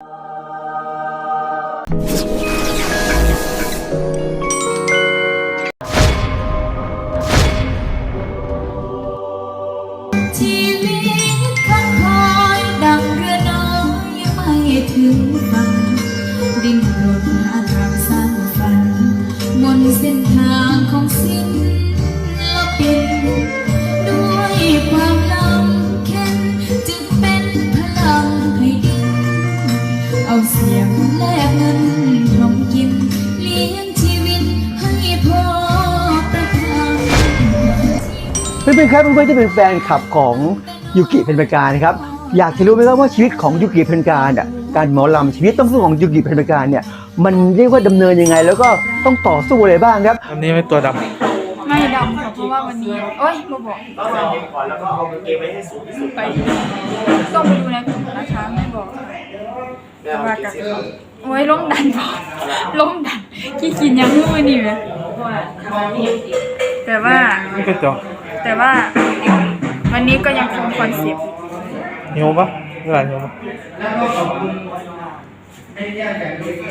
ชี เพื่อนๆครับเพื่อนๆที่เป็นแฟนคลับของยูกิเพนประการนะครับ อยากจะรู้ไหมครับว่าชีวิตของยูกิเพนการอะการหมอลำชีวิตต้องสู้ของยูกิเพนประการเนี่ย มันเรียกว่าดำเนินยังไง แล้วก็ต้องต่อสู้อะไรบ้างครับ อันนี้ไม่ตัวดไม่ดำค่ะเพราะว่าวันนี้โอ้ยมาบอกไปต้องไปดูในกลุ่มนะคะไม่บอกค่ะแต่ว่ากับโอ้ยล้มดันบอกล้มดันขี้กินยังมือนี่ไหมแต่ว่าำนี่กระจอก แต่ว่าวันนี้ก็ยังคงคอนเซ็ปต์หิวปะเวลาหิวปะ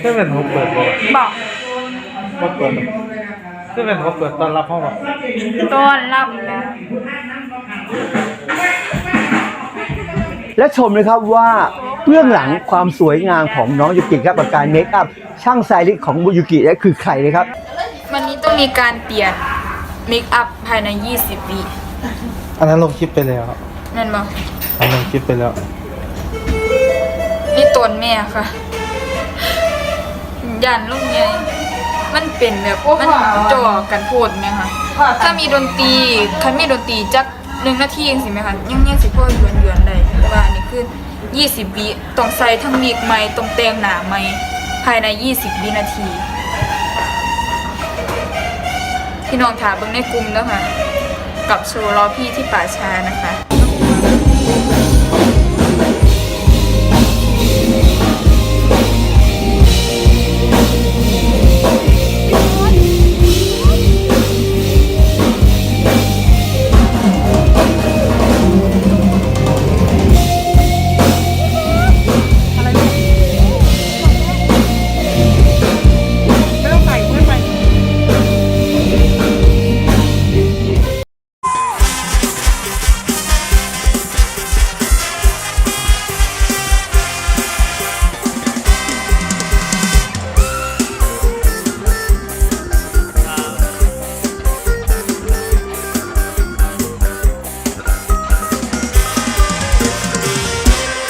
ไม่เป็นหัวเปิดเลยบอกหัวเปิดเลยไม่เป็นหัวเปิดตอนรับห้องปะต้อนรับนะและชมนะครับว่าเบื้องหลังความสวยงามของน้องยูกิครับกับการเมคอัพช่างสไตลิสต์ของยูกิเนี่ยคือใครนะครับ วันนี้ต้องมีการเปลี่ยน เมคอัพภายใน 20 วิอันนั้นลงคลิปไปแล้ว แม่นบอกอันลงคลิปไปแล้ว นี่ตนแม่ค่ะยันลูกไงมันเป็นแบบมันจ่อกันโพดไหมคะถ้ามีดนตรีคันมีดนตรีจักหนึ่งนาทีเองสิไหมคะยังยังสิพ่อหยวนหยวนๆได้แต่ว่าอันนี้คือ 20 วิต้องใส่ทั้งมีกไม้ต้องแต่งหนาไม้ภายใน 20 วินาที พี่น้องถามเบิ้งในกลุ่มแล้วค่ะ กับโชว์รอพี่ที่ป่าช้านะคะ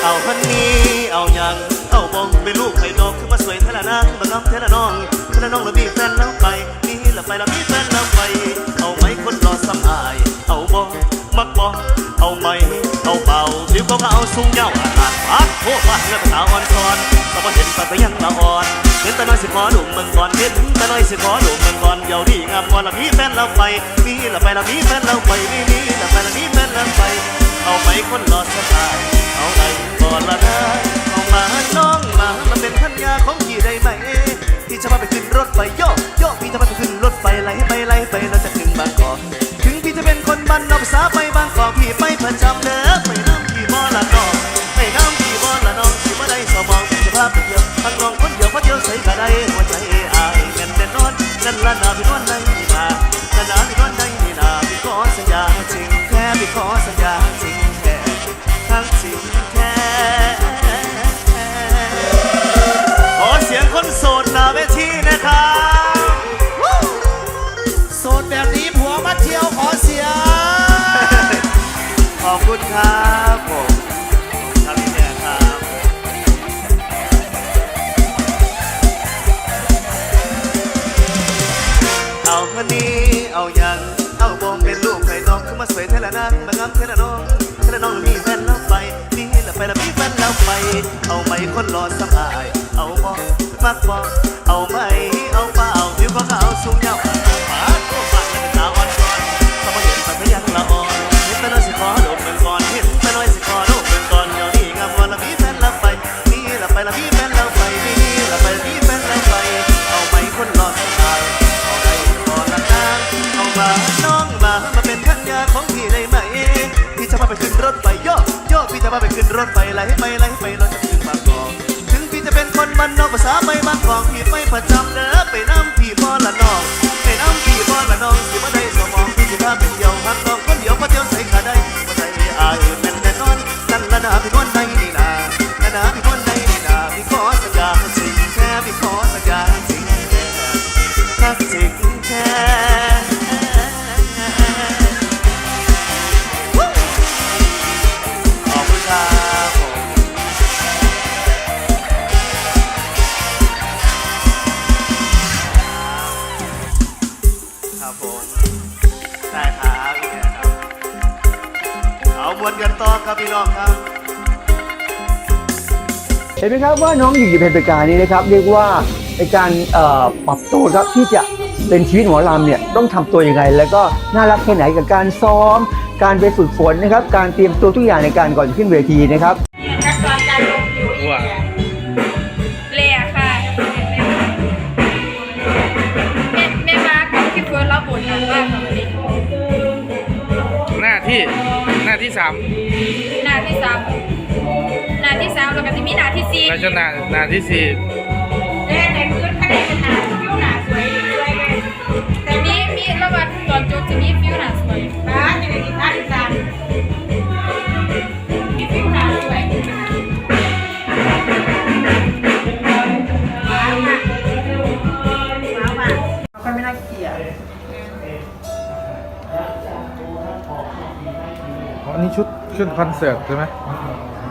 เอาฮันนี่เอายังเอาบองเป็นลูกไข่ดอกขึ้นมาสวยเทละนางบางงามเทละน้องเทละน้องแล้วมีแฟนแล้วไปนี่ละไปแล้วมีแฟนแล้วไป เอาไหมคนรอสำอาย เอาบองมักบองเอาไหมเอาเบาผิวก็เอาสูงเงาอาหารพักโคบ้านเงือกสาวอ่อนซ้อนก็พอเห็นปัดไปยังละอ่อน เห็นตาน้อยสิขอหนุ่มเมืองก่อนเห็นตาน้อยสิขอหนุ่มเมืองก่อนเดี๋ยวดีงามก่อนละมีแฟนแล้วไป มีละไปล้วมีแฟนแล้วไปมีมีละไปล้วมีแฟนแล้วไป เอาไหมคนรอสบายเอาไหนก่อนละนะเอามาน้องมามาเป็นพันยาของพี่ได้ไหมพี่จะพาไปขึ้นรถไฟโยกโยกพี่จะพาไปขึ้นรถไฟไล่ไปไล่ไปเราจะถึงบางกอกถึงพี่จะเป็นคนบ้านนอกภาษาไปบางกอกพี่ไปประจำเด้อไปน้ำพี่บ่ละน้องไปน้ำพี่บ่ละน้องสิบ่ได้สมองพี่จะพาไปเที่ยว คุณครับผมครับพี่แม่ครับเอาคนนี้เอาอยังเอาบองเป็นลูกไข่น้องขึ้นมาสวยเทละนางมางามเทละน้องเทละน้องมีแฟนแล้วไปนี่ละไปแล้วมีแฟนแล้วไป เอาไหมคนรอสบาย เอาบองมักบองเอาไหมเอาเปล่าผิวก็เอาสูงย บ้านนอกภาษาไปบางของพี่ไปประจำเด้อไปน้ำพี่พ่อละน้องไปน้ำพี่พ่อละน้องสิมาได้สมองพี่สิพาไปเที่ยวพักน้องคนเดียวพอเที่ยวใส่ขาได้บ่ได้อายแน่นแน่นอนนั่นละนาพี่นวลในนี่นาละนาพี่ น้องครับ เห็นไหมครับว่าน้องอยู่กี่เพลงประการนี้นะครับเรียกว่าในการเอ่อปรับตัวครับที่จะเป็นชีวิตหมอลำเนี่ยต้องทำตัวยังไง แล้วก็น่ารักแค่ไหนกับการซ้อม การไปฝึกฝนนะครับ การเตรียมตัวทุกอย่างในการก่อนขึ้นเวทีนะครับว่าเลียค่ะแม่แม่มาร์คกับพี่เฟิร์สรับบทหนักมากค่ะวันนี้หน้าที่หน้าที่สามหน้าที่ สามหน้าที่สามแล้วก็จะมีหน้าที่สี่ แล้วจะหน้าหน้าที่สี่ อันนี้ชุดขึ้นคอนเสิร์ตใช่ไหม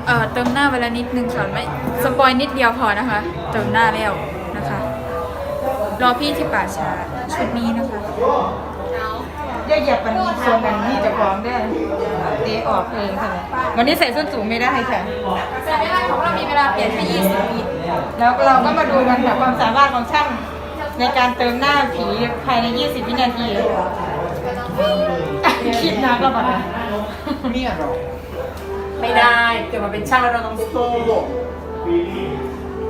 เอ่อเติมหน้าเวลานิดนึงค่ะไม่สปอยนิดเดียวพอนะคะ เติมหน้าแล้วนะคะ รอพี่ที่ป่าช้าชุดนี้นะคะอย่าเหยียบมันส่วนนั้นที่จะฟ้องได้เตะออกเองค่ะวันนี้ใส่ส้นสูงไม่ได้ค่ะแต่ไม่ได้ของเรามีเวลาเปลี่ยนแค่20วิแล้วเราก็มาดูกันค่ะความสามารถของช่างในการเติมหน้าผีภายใน 20 วินาทีคิด นักแล้วบัดนี้ไม่ได้เกิดมาเป็นช่างแล้วเราต้องสู้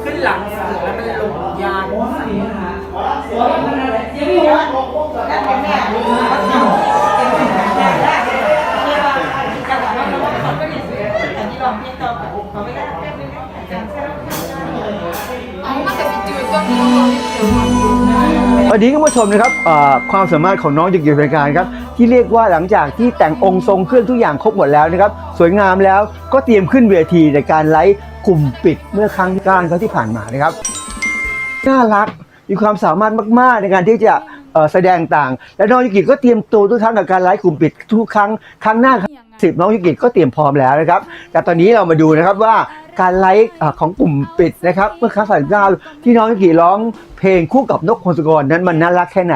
ขึ้นหลังเสือแล้วมันลงยานแล้วแต่แม่เขาทำเป็นแม่ได้เรียกว่าจังหวะนั้นเราเขาก็ดีสุดแต่ที่ลองเพี้ยนต่อไปเขาไม่ได้แป๊บนึงนะอาจารย์เอามาแต่เป็นจืดก็มีวันนี้ก็มาชมนะครับความสามารถของน้องยุกิเพลงประการครับ ที่เรียกว่าหลังจากที่แต่งองค์ทรงเครื่องทุกอย่างครบหมดแล้วนะครับ สวยงามแล้วก็เตรียมขึ้นเวทีในการไลฟ์กลุ่มปิดเมื่อครั้งที่การเขาที่ผ่านมานะครับ น่ารักมีความสามารถมาก ๆ ในการที่จะเอ่อแสดงต่าง และน้องยุกิก็เตรียมตัวทุกครั้งกับการไลฟ์กลุ่มปิดทุกครั้งครั้งหน้าสิบน้องยุกิก็เตรียมพร้อมแล้วนะครับ แต่ตอนนี้เรามาดูนะครับว่าการไลฟ์เอ่อของกลุ่มปิดนะครับ เมื่อครั้งสันเก้าที่น้องยุกิร้องเพลงคู่กับนกพงศกรนั้นมันน่ารักแค่ไหน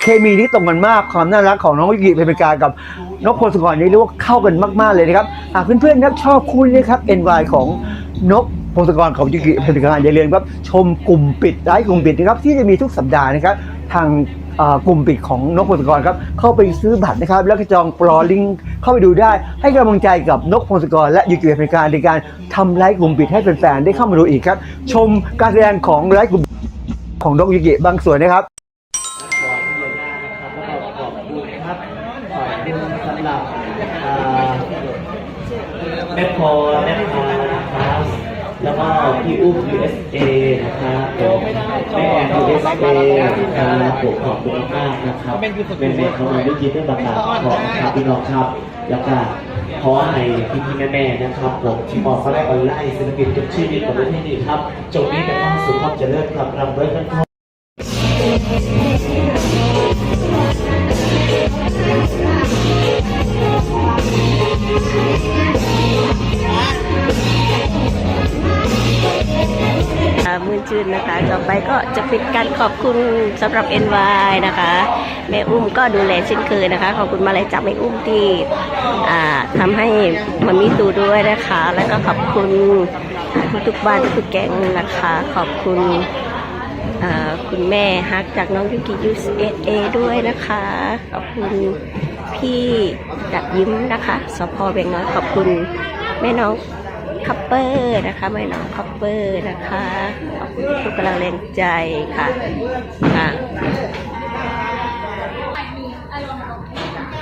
เคมีที่ตรงกันมากความน่ารักของน้องยุกิเพนกากับนกพลสกรนี่เรียกว่าเข้ากันมากๆเลยนะครับหากเพื่อนๆนะครับชอบคู่นี้นะครับ NY ของนกพงศกรของยุกิเพนกาอย่าลืมครับชมกลุ่มปิดไลฟ์กลุ่มปิดนะครับที่จะมีทุกสัปดาห์นะครับทางเอ่อกลุ่มปิดของนกพงศกรครับเข้าไปซื้อบัตรนะครับ แล้วก็จองปลอลิงก์เข้าไปดูได้ ให้กำลังใจกับนกพงศกร และยุกิเพนกาในการทำไลฟ์กลุ่มปิดให้แฟนๆได้เข้ามาดูอีกครับ ชมการแสดงของไลฟ์กลุ่มของนกยุกิบางส่วนนะครับ ขอบคุณมากนะครับแล้วก็ขอบคุณครับขอบคุณสำหรับอ่า แม่พรแม่พานะครับแล้วก็พี่อุ้ม USA นะครับผมแม่แอน USA นะครับผมขอบคุณมากนะครับเป็นแม่ของเราด้ยินได้บางๆของครับพี่น้องครับ แล้วก็ขอให้พี่พี่ๆแม่ๆนะครับผมที่มองเขาได้ออนไลน์ศิลปินทุกชีวิตของประเทศนี้ครับจงมีแต่ความสุขความเจริญครับรำรวยกันครับอ่า ชื่นนะคะ ต่อไปก็จะป็นการขอบคุณสำหรับ NY นะคะแม่อุ้มก็ดูแลเช่นเคยนะคะ ขอบคุณมาเลยจากแม่อุ้มที่อ่าทำให้มันมีตูด้วยนะคะ แล้วก็ขอบคุณทุกๆบ้านทุกแก๊งนะคะ ขอบคุณคุณแม่ฮักจากน้องยุกิยูสเอด้วยนะคะ ขอบคุณพี่ดัดยิ้มนะคะสพเบงน้อยขอบคุณแม่น้อง คัพเปอร์นะคะแม่น้องคัพเปอร์นะคะขอบคุณทุกกำลังแรงใจค่ะค่ะ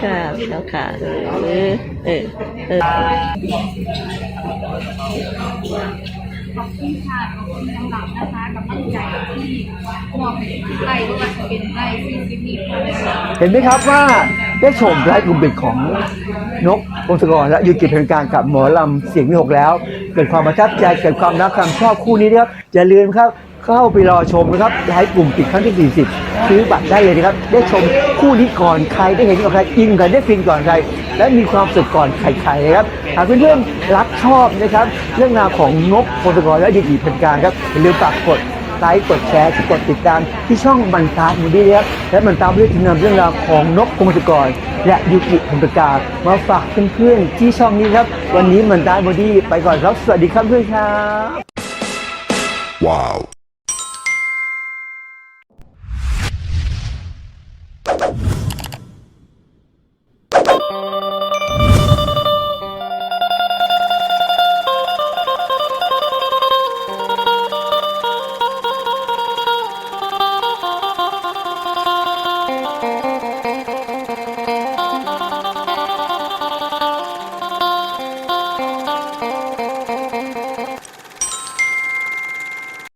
ค่ะพี่น้องค่ะเออเออเออขอบคุณค่ะขอบคุณสำหรับนะคะกำลังใจที่มอบให้ไล่ไม่ว่าจะเป็นไล่ที่ซิดนีย์ค่ะเห็นไหมครับว่า ได้ชมไลฟ์กลุ่มปิดของนกพงศกรและยูกิเพลงการกับหมอลำเสียงมีหกแล้ว เกิดความประทับใจเกิดความรักความชอบคู่นี้นะครับอย่าลืมครับเข้าไปรอชมนะครับไลฟ์กลุ่มปิดครั้งที่ 40 ซื้อบัตรได้เลยนะครับ ได้ชมคู่นี้ก่อนใครได้เห็นกับใครอินกันได้ฟินก่อนใคร และมีความสุขก่อนใครๆนะครับหากเพื่อนๆรักชอบนะครับ เรื่องราวของนกพงศกรและยูกิเพลงการครับอย่าลืมฝากกด ไลค์กดแชร์กดติดตามที่ช่องมันตามูดี้ครับและมันตามเรื่องที่นำเรื่องราวของนกพงศกร และยูกิพันประกามาฝากเพื่อนๆที่ช่องนี้ครับ วันนี้มันตามูดี้ไปก่อนครับ สวัสดีครับเพื่อนครับ Wow.